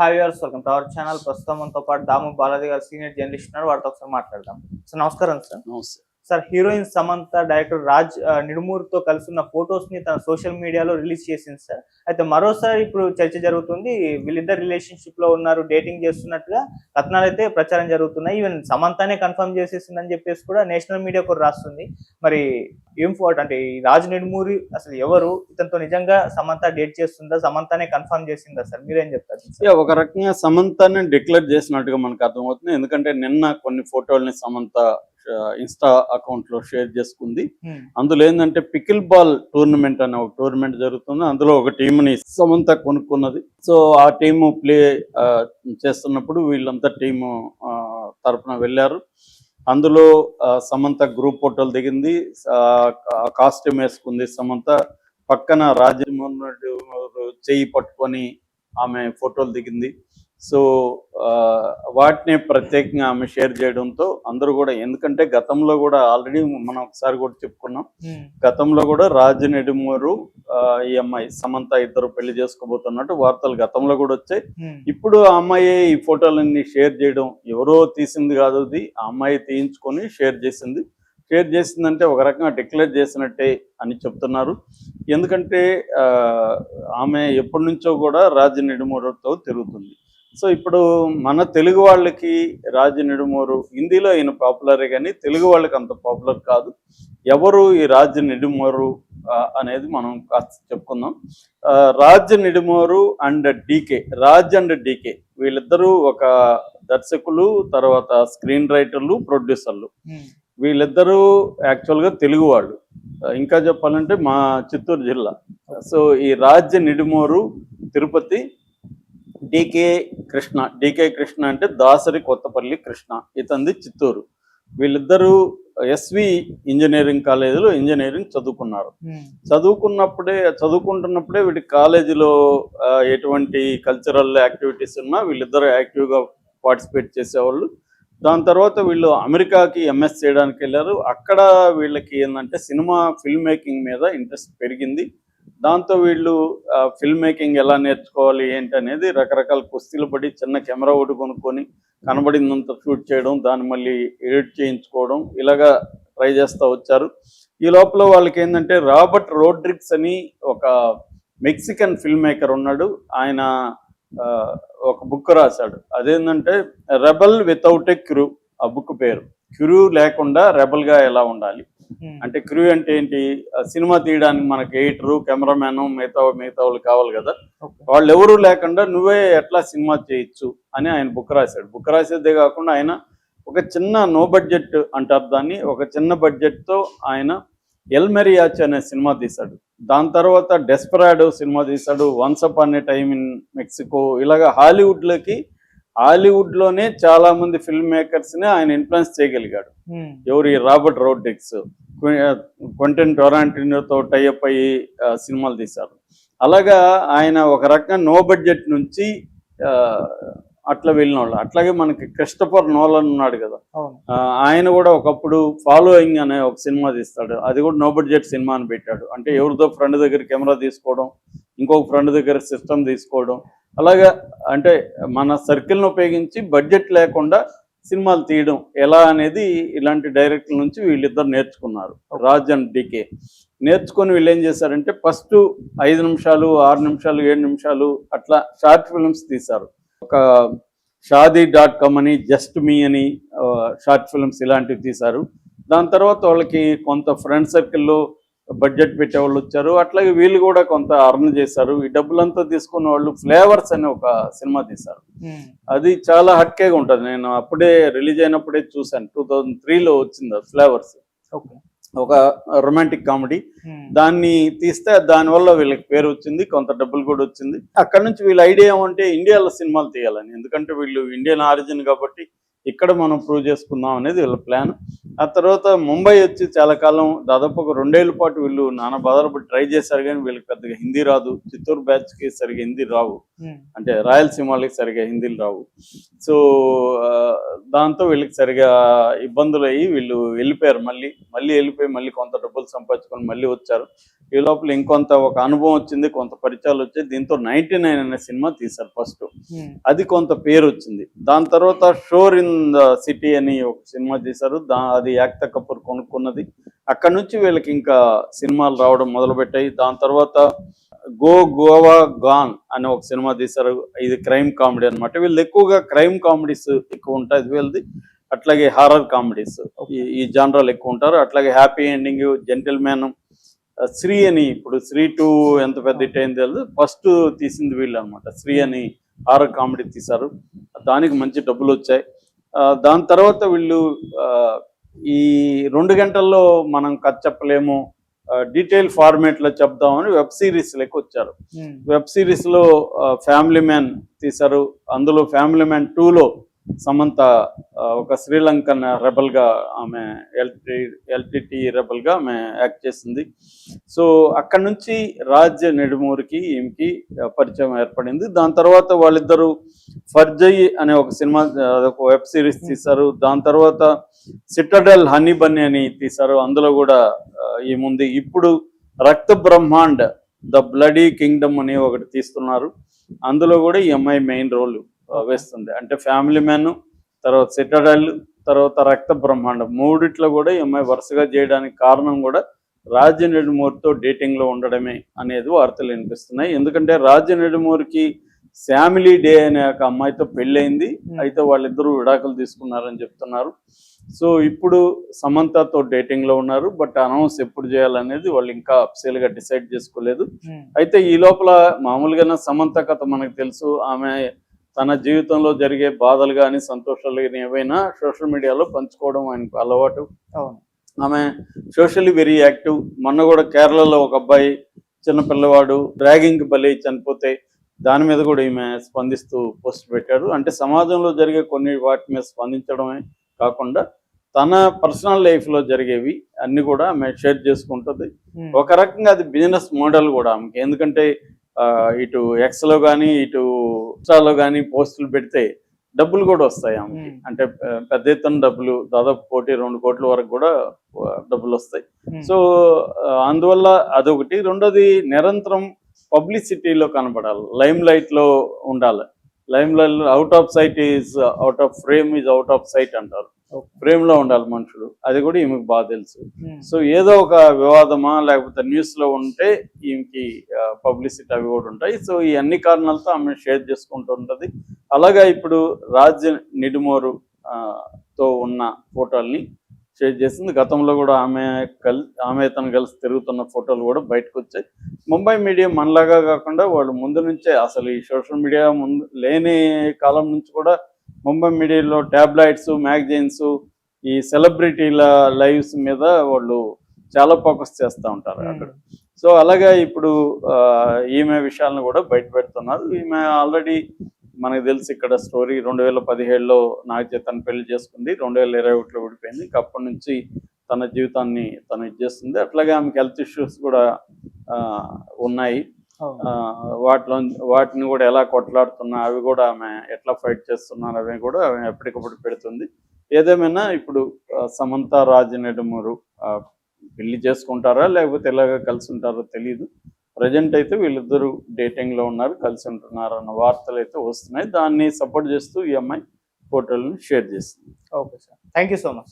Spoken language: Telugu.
Hi viewers welcome to our channel ప్రస్తుతం మనతో పాటు దాము బాలాజీ గారు సీనియర్ జర్నలిస్ట్ ఉన్నారు. వారితో ఒకసారి మాట్లాడదాం. సార్ నమస్కారం సార్. నమస్తే. Sir heroine Samantha director Raj నిడుమూర్తో నిడుమూరుతో కలిసి ఉన్న ఫొటోస్ని తన సోషల్ మీడియాలో రిలీజ్ చేసింది సార్. అయితే మరోసారి ఇప్పుడు చర్చ జరుగుతుంది వీళ్ళిద్దరు రిలేషన్షిప్లో ఉన్నారు డేటింగ్ చేస్తున్నట్టుగా కథనాలు అయితే ప్రచారం జరుగుతున్నాయి. ఈవెన్ సమంతనే కన్ఫర్మ్ చేసేసిందని చెప్పేసి కూడా నేషనల్ మీడియా కూడా రాస్తుంది. మరి ఏం ఫోటో అంటే ఈ రాజ్ నిడుమూరి అసలు ఎవరు? ఇతనితో నిజంగా సమంత డేట్ చేస్తుందా? సమంతనే కన్ఫర్మ్ చేసిందా సార్? మీరేం చెప్తారు ఒక రకంగా సమంతనే డిక్లేర్ చేసినట్టుగా మనకు అర్థమవుతుంది. ఎందుకంటే నిన్న కొన్ని ఫోటోల్ని సమంత ఇన్స్టా అకౌంట్లో షేర్ చేసుకుంది. హ్మ్. అందులో ఏంటంటే పికిల్ బాల్ టోర్నమెంట్ అనే ఒక టోర్నమెంట్ జరుగుతుంది. అందులో ఒక టీంని సమంత కొనుక్కున్నది. సో ఆ టీము ప్లే చేస్తున్నప్పుడు వీళ్ళంతా టీము ఆ, తరపున వెళ్ళారు. అందులో సమంత గ్రూప్ ఫోటోలు దిగింది. కాస్ట్యూమ్ వేసుకుంది సమంత. పక్కన రాజమోహన్ రెడ్డి చెయ్యి పట్టుకొని ఆమె ఫోటోలు దిగింది. సో వాటిని ప్రత్యేకంగా ఆమె షేర్ చేయడంతో అందరూ కూడా ఎందుకంటే గతంలో కూడా ఆల్రెడీ మనం ఒకసారి కూడా చెప్పుకున్నాం. గతంలో కూడా రాజు నెడుమూరు ఈ అమ్మాయి సమంత ఇద్దరు పెళ్ళి చేసుకోబోతున్నట్టు వార్తలు గతంలో కూడా వచ్చాయి. ఇప్పుడు ఆ అమ్మాయి ఈ ఫోటోలన్నీ షేర్ చేయడం ఎవరో తీసింది కాదు అది. ఆ అమ్మాయి తీయించుకొని షేర్ చేసింది. షేర్ చేసిందంటే ఒక రకంగా డిక్లేర్ చేసినట్టే అని చెప్తున్నారు. ఎందుకంటే ఆమె ఎప్పటి నుంచో కూడా రాజు నిడుమూరుతో తిరుగుతుంది. సో ఇప్పుడు మన తెలుగు వాళ్ళకి రాజు నిడుమూరు హిందీలో ఈయన పాపులరే కానీ తెలుగు వాళ్ళకి అంత పాపులర్ కాదు. ఎవరు ఈ రాజు నిడుమూరు అనేది మనం కాస్త చెప్పుకుందాం. Raj Nidumoru and DK Raj and DK వీళ్ళిద్దరూ ఒక దర్శకులు తర్వాత స్క్రీన్ రైటర్లు ప్రొడ్యూసర్లు. వీళ్ళిద్దరూ యాక్చువల్గా తెలుగు వాళ్ళు. ఇంకా చెప్పాలంటే మా చిత్తూరు జిల్లా. సో ఈ రాజ్య నిడుమూరు తిరుపతి డికే కృష్ణ డికే కృష్ణ అంటే దాసరి కొత్తపల్లి కృష్ణ ఇతంది చిత్తూరు. వీళ్ళిద్దరూ ఎస్వి ఇంజనీరింగ్ కాలేజీలో ఇంజనీరింగ్ చదువుకున్నారు. చదువుకున్నప్పుడే చదువుకుంటున్నప్పుడే వీటి కాలేజీలో ఎటువంటి కల్చరల్ యాక్టివిటీస్ ఉన్నా వీళ్ళిద్దరు యాక్టివ్గా పార్టిసిపేట్ చేసేవాళ్ళు. దాని తర్వాత వీళ్ళు అమెరికాకి ఎంఎస్ చేయడానికి వెళ్ళారు అక్కడ వీళ్ళకి ఏంటంటే సినిమా ఫిల్మ్ మేకింగ్ మీద ఇంట్రెస్ట్ పెరిగింది. దాంతో వీళ్ళు ఫిల్మ్ మేకింగ్ ఎలా నేర్చుకోవాలి ఏంటి అనేది రకరకాల కుస్తీలు పడి చిన్న కెమెరా ఒకటి కొనుక్కొని కనబడిందంత షూట్ చేయడం దాన్ని మళ్ళీ ఎడిట్ చేయించుకోవడం ఇలాగా ట్రై చేస్తూ వచ్చారు. ఈ లోపల వాళ్ళకి ఏంటంటే రాబర్ట్ రోడ్రిక్స్ అని ఒక మెక్సికన్ ఫిల్మ్ మేకర్ ఉన్నాడు. ఆయన ఒక బుక్ రాశాడు. అదేంటంటే రెబల్ వితౌట్ ఎ క్రూ ఆ బుక్ పేరు. క్రూ లేకుండా రెబల్గా ఎలా ఉండాలి? అంటే క్రూ అంటే ఏంటి? సినిమా తీయడానికి మనకి ఎయిటరు కెమెరామ్యాన్ మిగతా మిగతా వాళ్ళు కావాలి కదా. వాళ్ళు ఎవరు లేకుండా నువ్వే ఎట్లా సినిమా చేయొచ్చు అని ఆయన బుక్ రాశాడు. బుక్ రాసేదే కాకుండా ఆయన ఒక చిన్న నో బడ్జెట్ అంటారు దాన్ని. ఒక చిన్న బడ్జెట్తో ఆయన ఎల్ మెరియాచ్ అనే సినిమా తీశాడు. దాని తర్వాత డెస్పరాడో సినిమా తీశాడు. వన్స్ అప్ అనే టైం ఇన్ మెక్సికో. ఇలాగా హాలీవుడ్లోకి హాలీవుడ్లోనే చాలా మంది ఫిల్మ్ మేకర్స్ని ఆయన ఇన్ఫ్లుయెన్స్ చేయగలిగాడు. హ్మ్. ఎవరు రాబర్ట్ రోడ్రిక్స్ క్వెంటెన్ టొరాంటినోతో టైఅప్ అయ్యి ఆ, సినిమాలు తీశారు. అలాగా ఆయన ఒక రకంగా నో బడ్జెట్ నుంచి ఆ, అట్లా వెళ్ళిన వాళ్ళు. అట్లాగే మనకి క్రిస్టఫర్ నోలన్ ఉన్నాడు కదా. ఆయన కూడా ఒకప్పుడు ఫాలోయింగ్ అనే ఒక సినిమా తీస్తాడు. అది కూడా నో బడ్జెట్ సినిమా అని పెట్టాడు. అంటే ఎవరితో ఫ్రెండ్ దగ్గర కెమెరా తీసుకోవడం ఇంకొక ఫ్రెండ్ దగ్గర సిస్టమ్ తీసుకోవడం అలాగా అంటే మన సర్కిల్ను ఉపయోగించి బడ్జెట్ లేకుండా సినిమాలు తీయడం ఎలా అనేది ఇలాంటి డైరెక్టర్ల నుంచి వీళ్ళిద్దరు నేర్చుకున్నారు. రాజ్ అండ్ డికే. నేర్చుకొని వీళ్ళు ఏం చేశారంటే ఫస్ట్ ఐదు నిమిషాలు ఆరు నిమిషాలు ఏడు నిమిషాలు అట్లా షార్ట్ ఫిల్మ్స్ తీశారు. ఒక షాదీ డాట్ కామ్ అని జస్ట్ మీ అని షార్ట్ ఫిల్మ్స్ ఇలాంటివి తీశారు. దాని తర్వాత వాళ్ళకి కొంత ఫ్రెండ్ సర్కిల్లో బడ్జెట్ పెట్టే వాళ్ళు వచ్చారు. అట్లాగే వీళ్ళు కూడా కొంత అర్న్ చేశారు. ఈ డబ్బులంతా తీసుకున్న వాళ్ళు ఫ్లేవర్స్ అని ఒక సినిమా తీశారు. అది చాలా హట్కేగా ఉంటుంది. నేను అప్పుడే రిలీజ్ అయినప్పుడే చూశాను. టూ థౌజండ్ త్రీలో వచ్చింది ఫ్లేవర్స్. ఒక రొమాంటిక్ కామెడీ. దాన్ని తీస్తే దానివల్ల వీళ్ళకి పేరు వచ్చింది. కొంత డబ్బులు కూడా వచ్చింది. అక్కడ నుంచి వీళ్ళ ఐడియా ఏమంటే ఇండియాలో సినిమాలు తీయాలని. ఎందుకంటే వీళ్ళు ఇండియన్ ఆరిజిన్ కాబట్టి ఇక్కడ మనం ప్రూవ్ చేసుకుందాం అనేది వీళ్ళ ప్లాన్. ఆ తర్వాత ముంబై వచ్చి చాలా కాలం దాదాపు ఒక రెండేళ్ళ పాటు వీళ్ళు నానా బాధలు ట్రై చేశారు కానీ వీళ్ళకి పెద్దగా హిందీ రాదు. చిత్తూరు బ్యాచ్కి సరిగా హిందీ రావు. హ్మ్. అంటే రాయలసీమలకి సరిగా హిందీలు రావు. సో దాంతో వీళ్ళకి సరిగా ఇబ్బందులు అయ్యి వీళ్ళు వెళ్ళిపోయారు. మళ్ళీ మళ్ళీ వెళ్ళిపోయి మళ్ళీ కొంత డబ్బులు సంపాదించుకొని మళ్ళీ వచ్చారు. ఈ లోపల ఇంకొంత ఒక అనుభవం వచ్చింది కొంత పరిచయాలు వచ్చాయి. దీంతో నైన్టీ నైన్ అనే సినిమా తీశారు ఫస్ట్. ఉమ్, అది కొంత పేరు వచ్చింది. దాని తర్వాత షోర్ ఇన్ ద సిటీ అని ఒక సినిమా తీశారు. దా అది యాక్త కపూర్ కొనుక్కున్నది. అక్కడ నుంచి వీళ్ళకి ఇంకా సినిమాలు రావడం మొదలుపెట్టాయి. దాని తర్వాత గో గోవా గాన్ అనే ఒక సినిమా తీశారు. ఇది క్రైమ్ కామెడీ అన్నమాట. వీళ్ళు ఎక్కువగా క్రైమ్ కామెడీస్ ఎక్కువ ఉంటాయి. వీళ్ళది. అట్లాగే హారర్ కామెడీస్ ఈ జానరాలు ఎక్కువ ఉంటారు. అట్లాగే happy ending gentleman Shri అని ఇప్పుడు శ్రీ టూ ఎంత పెద్ద హిట్ అయింది తెలియదు ఫస్ట్ తీసింది వీళ్ళు అనమాట శ్రీ అని హారర్ కామెడీ తీశారు. దానికి మంచి డబ్బులు వచ్చాయి. దాని తర్వాత వీళ్ళు ఈ రెండు గంటల్లో మనం కథ చెప్పలేము. డీటెయిల్ ఫార్మేట్లో చెప్దామని వెబ్ సిరీస్ లెక్క వచ్చారు వెబ్ సిరీస్లో ఫ్యామిలీ మ్యాన్ తీశారు. అందులో ఫ్యామిలీ మ్యాన్లో సమంత ఒక శ్రీలంకన్ రెబల్గా ఆమె ఎల్టి ఎల్టీటీ రెబల్గా ఆమె యాక్ట్ చేసింది. సో అక్కడ నుంచి రాజ్ నెడుమూరికి ఈమెకి పరిచయం ఏర్పడింది. దాని తర్వాత వాళ్ళిద్దరూ ఫర్జయ్ అనే ఒక సినిమా అదొక వెబ్ సిరీస్ తీశారు. దాని తర్వాత సిటడల్ హనీ బన్నీ అని తీశారు. అందులో కూడా ఏముంది ఇప్పుడు రక్త బ్రహ్మాండ్ ద బ్లడీ కింగ్డమ్ అని ఒకటి తీస్తున్నారు. అందులో కూడా ఈ అమ్మాయి మెయిన్ రోల్. వేస్తుంది అంటే ఫ్యామిలీ మ్యాన్ తర్వాత సిటడల్ తర్వాత రక్త బ్రహ్మాండం మూడిట్లో కూడా ఈ అమ్మాయి వరుసగా చేయడానికి కారణం కూడా రాజ్య నెడుమూరితో డేటింగ్లో ఉండడమే అనేది వార్తలు వినిపిస్తున్నాయి. ఎందుకంటే రాజ్య నెడుమూరికి ఫ్యామిలీ డే అనే ఒక అమ్మాయితో పెళ్ళయింది. అయితే వాళ్ళిద్దరూ విడాకులు తీసుకున్నారని చెప్తున్నారు. సో ఇప్పుడు సమంతతో డేటింగ్లో ఉన్నారు. బట్ అనౌన్స్ ఎప్పుడు చేయాలనేది వాళ్ళు ఇంకా గా డిసైడ్ చేసుకోలేదు. అయితే ఈ లోపల మామూలుగానే సమంత కథ మనకు తెలుసు. ఆమె తన జీవితంలో జరిగే బాధలు కానీ సంతోషాలు కానీ ఏవైనా సోషల్ మీడియాలో పంచుకోవడం ఆయనకు అలవాటు. ఆమె సోషల్లీ వెరీ యాక్టివ్. మొన్న కూడా కేరళలో ఒక అబ్బాయి చిన్న పిల్లవాడు డ్రాగింగ్ బలి చనిపోతే దాని మీద కూడా ఈమె స్పందిస్తూ పోస్ట్ పెట్టారు అంటే సమాజంలో జరిగే కొన్ని వాటి మీద స్పందించడమే కాకుండా తన పర్సనల్ లైఫ్లో జరిగేవి అన్ని కూడా ఆమె షేర్ చేసుకుంటుంది. ఒక రకంగా అది బిజినెస్ మోడల్ కూడా ఆమెకి. ఎందుకంటే ఇటు ఎక్స్లో కానీ ఇటు ఇన్స్టాలో కానీ పోస్టులు పెడితే డబ్బులు కూడా వస్తాయి ఆమెకి. అంటే పెద్ద ఎత్తున డబ్బులు దాదాపు కోటి రెండు కోట్ల వరకు కూడా డబ్బులు వస్తాయి. సో అందువల్ల అదొకటి. రెండోది నిరంతరం పబ్లిసిటీలో కనపడాలి లైమ్ లైట్లో ఉండాలి. Lime light out of sight is out of frame is out of sight అంటారు. ఓకే. ఫ్రేమ్లో ఉండాలి మనుషులు. అది కూడా ఈమెకు బాగా తెలుసు. ఉమ్, సో ఏదో ఒక వివాదమా లేకపోతే న్యూస్లో ఉంటే ఈమెకి పబ్లిసిటీ అవి కూడా ఉంటాయి. సో ఈ అన్ని కారణాలతో ఆమె షేర్ చేసుకుంటూ ఉంటది. అలాగా ఇప్పుడు రాజ్ నిడుమోరు తో ఉన్న ఫోటోల్ని షేర్ చేసింది. గతంలో కూడా ఆమె కల్ ఆమె తను కలిసి తిరుగుతున్న ఫోటోలు కూడా బయటకు వచ్చాయి ముంబై మీడియా మనలాగా కాకుండా వాళ్ళు ముందు నుంచే అసలు ఈ సోషల్ మీడియా ముందు లేని కాలం నుంచి కూడా ముంబై మీడియాలో ట్యాబ్లైట్స్ మ్యాగజైన్స్ ఈ సెలబ్రిటీల లైవ్స్ మీద వాళ్ళు చాలా ఫోకస్ చేస్తూ ఉంటారు అక్కడ. సో అలాగే ఇప్పుడు ఈమె విషయాలను కూడా బయట పెడుతున్నారు. ఈమె ఆల్రెడీ మనకు తెలిసి ఇక్కడ స్టోరీ రెండు వేల పదిహేడులో నాగ చైతన్య పెళ్ళి చేసుకుంది. రెండు వేల ఇరవై ఒకటిలో విడిపోయింది. అప్పటి నుంచి తన జీవితాన్ని తను ఇది చేస్తుంది. అట్లాగే ఆమెకి హెల్త్ ఇష్యూస్ కూడా ఉన్నాయి. వాటిలో వాటిని కూడా ఎలా కొట్లాడుతున్నా అవి కూడా ఆమె ఎట్లా ఫైట్ చేస్తున్నారు అవి కూడా ఆమె ఎప్పటికప్పుడు పెడుతుంది. ఏదేమైనా ఇప్పుడు సమంత రాజ్ నెడుమూరు పెళ్ళి చేసుకుంటారా? లేకపోతే ఎలాగ కలిసి ఉంటారో తెలియదు ప్రజెంట్ అయితే వీళ్ళిద్దరూ డేటింగ్లో ఉన్నారు కలిసి ఉంటున్నారు అన్న వార్తలు అయితే వస్తున్నాయి. దాన్ని సపోర్ట్ చేస్తూ ఈ అమ్మాయి ఫోటోలను షేర్ చేస్తుంది. Okay sir. Thank you so much.